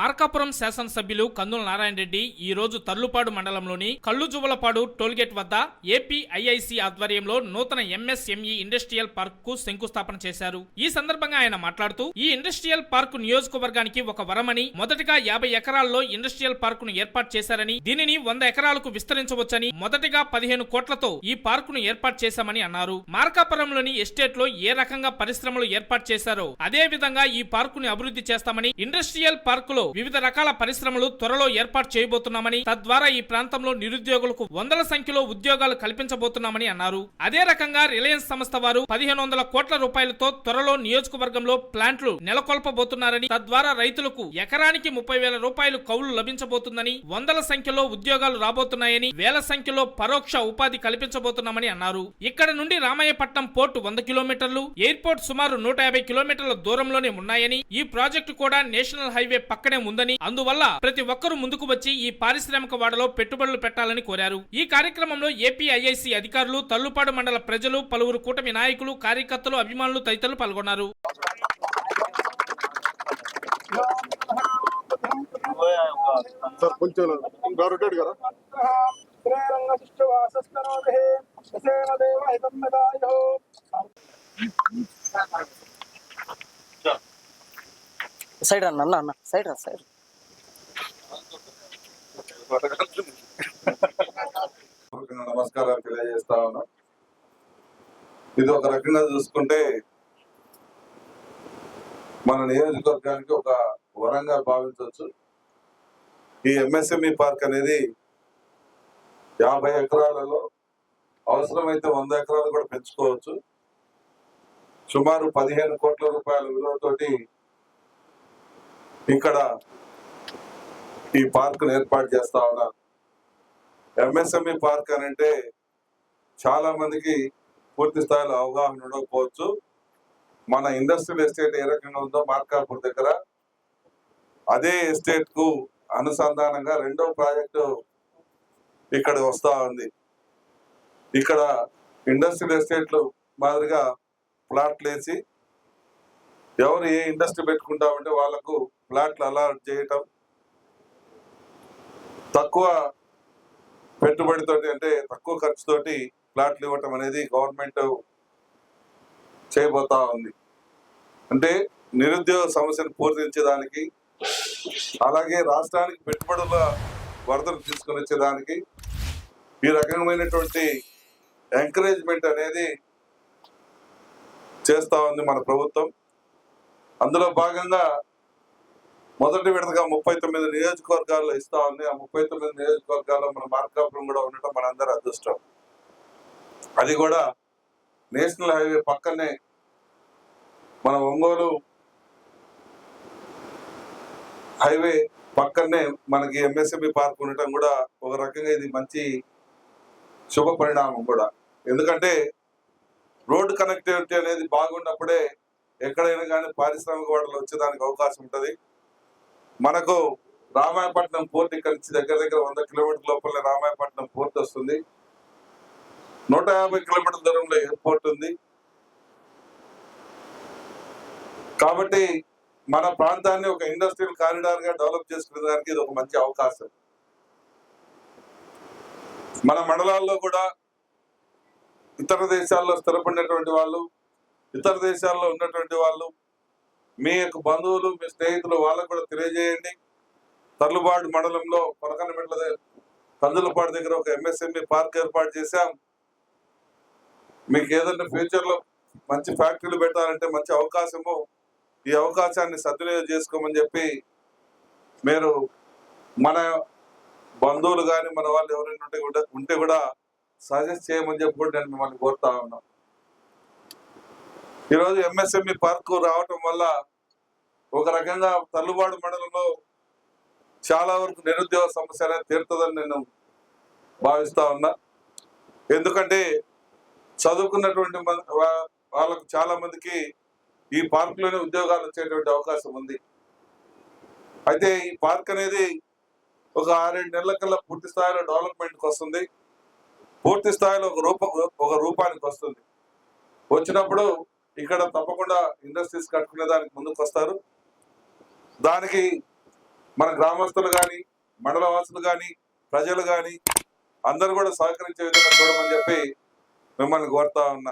మార్కాపురం శాసనసభ్యులు కందుల నారాయణ రెడ్డి ఈ రోజు తర్లుపాడు మండలంలోని కళ్ళుజువలపాడు టోల్గేట్ వద్ద ఏపీ ఐఐసి ఆధ్వర్యంలో నూతన ఎంఎస్ఎంఈ ఇండస్ట్రియల్ పార్క్కు శంకుస్థాపన చేశారు. ఈ సందర్భంగా ఆయన మాట్లాడుతూ ఈ ఇండస్ట్రియల్ పార్క్ నియోజకవర్గానికి ఒక వరమని మొదటగా యాభై ఎకరాల్లో ఇండస్ట్రియల్ పార్క్ను ఏర్పాటు చేశారని దీనిని వంద ఎకరాలకు విస్తరించవచ్చని మొదటగా పదిహేను కోట్లతో ఈ పార్క్ను ఏర్పాటు చేశామని అన్నారు. మార్కాపురంలోని ఎస్టేట్లో ఏ రకంగా పరిశ్రమలు ఏర్పాటు చేశారో అదే విధంగా ఈ పార్కుని అభివృద్ధి చేస్తామని ఇండస్ట్రియల్ పార్క్లో వివిధ రకాల పరిశ్రమలు త్వరలో ఏర్పాటు చేయబోతున్నామని తద్వారా ఈ ప్రాంతంలో నిరుద్యోగులకు వందల సంఖ్యలో ఉద్యోగాలు కల్పించబోతున్నామని అన్నారు. అదే రకంగా రిలయన్స్ సంస్థ వారు పదిహేను వందల కోట్ల రూపాయలతో త్వరలో నియోజకవర్గంలో ప్లాంట్లు నెలకొల్పబోతున్నారని తద్వారా రైతులకు ఎకరానికి ముప్పై వేల రూపాయలు కౌలు లభించబోతుందని వందల సంఖ్యలో ఉద్యోగాలు రాబోతున్నాయని వేల సంఖ్యలో పరోక్ష ఉపాధి కల్పించబోతున్నామని అన్నారు. ఇక్కడ నుండి రామాయపట్నం పోర్టు వంద కిలోమీటర్లు ఎయిర్పోర్ట్ సుమారు నూట యాభై కిలోమీటర్ల దూరంలోనే ఉన్నాయని ఈ ప్రాజెక్టు కూడా నేషనల్ హైవే పక్కనే ఉందని. అందువల్ల ప్రతి ఒక్కరూ ముందుకు వచ్చి ఈ పారిశ్రామిక వాడలో పెట్టుబడులు పెట్టాలని కోరారు. ఈ కార్యక్రమంలో ఏపీ ఐఐసి అధికారులు తల్లుపాడు మండల ప్రజలు పలువురు కూటమి నాయకులు కార్యకర్తలు అభిమానులు తదితరులు పాల్గొన్నారు. Thank you. సైడ్ అన్న అన్న అన్న. సైడ్ రా సైడ్ నమస్కారాలు తెలియజేస్తా ఉన్నా. ఇది ఒక రకంగా చూసుకుంటే మన నియోజకవర్గానికి ఒక వరంగా భావించవచ్చు. ఈ ఎంఎస్ఎంఈ పార్క్ అనేది యాభై ఎకరాలలో అవసరమైతే వంద ఎకరాలు కూడా పెంచుకోవచ్చు. సుమారు పదిహేను కోట్ల రూపాయల విలువతోటి ఇక్కడ ఈ పార్కును ఏర్పాటు చేస్తా ఉన్నారు ఎంఎస్ఎంఈ పార్క్ అని అంటే చాలా మందికి పూర్తి స్థాయిలో అవగాహన ఉండకపోవచ్చు. మన ఇండస్ట్రియల్ ఎస్టేట్ ఏ రకంగా ఉందో మార్కాపూర్ దగ్గర అదే ఎస్టేట్కు అనుసంధానంగా రెండో ప్రాజెక్టు ఇక్కడ వస్తా ఉంది. ఇక్కడ ఇండస్ట్రియల్ ఎస్టేట్లు మాదిరిగా ప్లాట్లు వేసి ఎవరు ఏ ఇండస్ట్రీ పెట్టుకుంటామంటే వాళ్ళకు ప్లాట్లు అలాట్ చేయటం తక్కువ పెట్టుబడితోటి అంటే తక్కువ ఖర్చుతోటి ప్లాట్లు ఇవ్వటం అనేది గవర్నమెంట్ చేయబోతా ఉంది. అంటే నిరుద్యోగ సమస్యను పూర్తించేదానికి అలాగే రాష్ట్రానికి పెట్టుబడుల వరదలు తీసుకొని వచ్చేదానికి ఈ రకమైనటువంటి ఎంకరేజ్మెంట్ అనేది చేస్తూ ఉంది మన ప్రభుత్వం. అందులో భాగంగా మొదటి విడతగా ముప్పై తొమ్మిది నియోజకవర్గాల్లో ఇస్తా ఉంది. ఆ ముప్పై తొమ్మిది నియోజకవర్గాల్లో మన మార్కాపురం కూడా ఉండటం మనందరి అదృష్టం. అది కూడా నేషనల్ హైవే పక్కనే మన ఒంగోలు హైవే పక్కనే మనకి ఎంఎస్ఎంఈ పార్క్ ఉండటం కూడా ఒక రకంగా ఇది మంచి శుభ పరిణామం కూడా. ఎందుకంటే రోడ్ కనెక్టివిటీ అనేది బాగున్నప్పుడే ఎక్కడైనా కానీ పారిశ్రామిక వాడలు వచ్చేదానికి అవకాశం ఉంటుంది. మనకు రామాయపట్నం పోర్ట్ ఇక్కడ నుంచి దగ్గర దగ్గర వంద కిలోమీటర్ లోపల రామాయపట్నం పోర్ట్ వస్తుంది. నూట యాభై కిలోమీటర్ల దూరంలో ఎయిర్పోర్ట్ ఉంది. కాబట్టి మన ప్రాంతాన్ని ఒక ఇండస్ట్రియల్ కారిడార్గా డెవలప్ చేసుకునే దానికి ఇది ఒక మంచి అవకాశం. మన మండలాల్లో కూడా ఇతర దేశాల్లో స్థిరపడినటువంటి వాళ్ళు ఇతర దేశాల్లో ఉన్నటువంటి వాళ్ళు మీ యొక్క బంధువులు మీ స్నేహితులు వాళ్ళకు కూడా తెలియజేయండి. తర్లుబాడు మండలంలో కొనకనమెట్ల దగ్గర కందులపాడు దగ్గర ఒక ఎంఎస్ఎంఈ పార్క్ ఏర్పాటు చేశాం. మీకు ఏదైనా ఫ్యూచర్లో మంచి ఫ్యాక్టరీలు పెట్టాలంటే మంచి అవకాశము ఈ అవకాశాన్ని సద్వినియోగం చేసుకోమని చెప్పి మీరు మన బంధువులు కానీ మన వాళ్ళు ఎవరైనా ఉంటే కూడా ఉంటే కూడా సజెస్ట్ చేయమని చెప్పి కూడా నేను మిమ్మల్ని కోరుతా ఉన్నాం ఈరోజు ఎంఎస్ఎంఈ పార్క్ రావటం వల్ల ఒక రకంగా తల్లుబాడు మండలంలో చాలా వరకు నిరుద్యోగ సమస్య అనేది తీరుతుందని నేను భావిస్తా ఉన్నా. ఎందుకంటే చదువుకున్నటువంటి వాళ్ళకు చాలా మందికి ఈ పార్క్లోనే ఉద్యోగాలు వచ్చేటువంటి అవకాశం ఉంది. అయితే ఈ పార్క్ అనేది ఒక ఆరేడు నెలల కల్లా పూర్తి స్థాయిలో డెవలప్మెంట్కి వస్తుంది. పూర్తి స్థాయిలో ఒక రూప ఒక రూపానికి వస్తుంది. వచ్చినప్పుడు ఇక్కడ తప్పకుండా ఇండస్ట్రీస్ కట్టుకునే దానికి ముందుకు వస్తారు దానికి మన గ్రామస్తులు కానీ మండలవాసులు కానీ ప్రజలు కానీ అందరూ కూడా సహకరించే విధంగా చూడమని చెప్పి మిమ్మల్ని కోరుతా ఉన్నా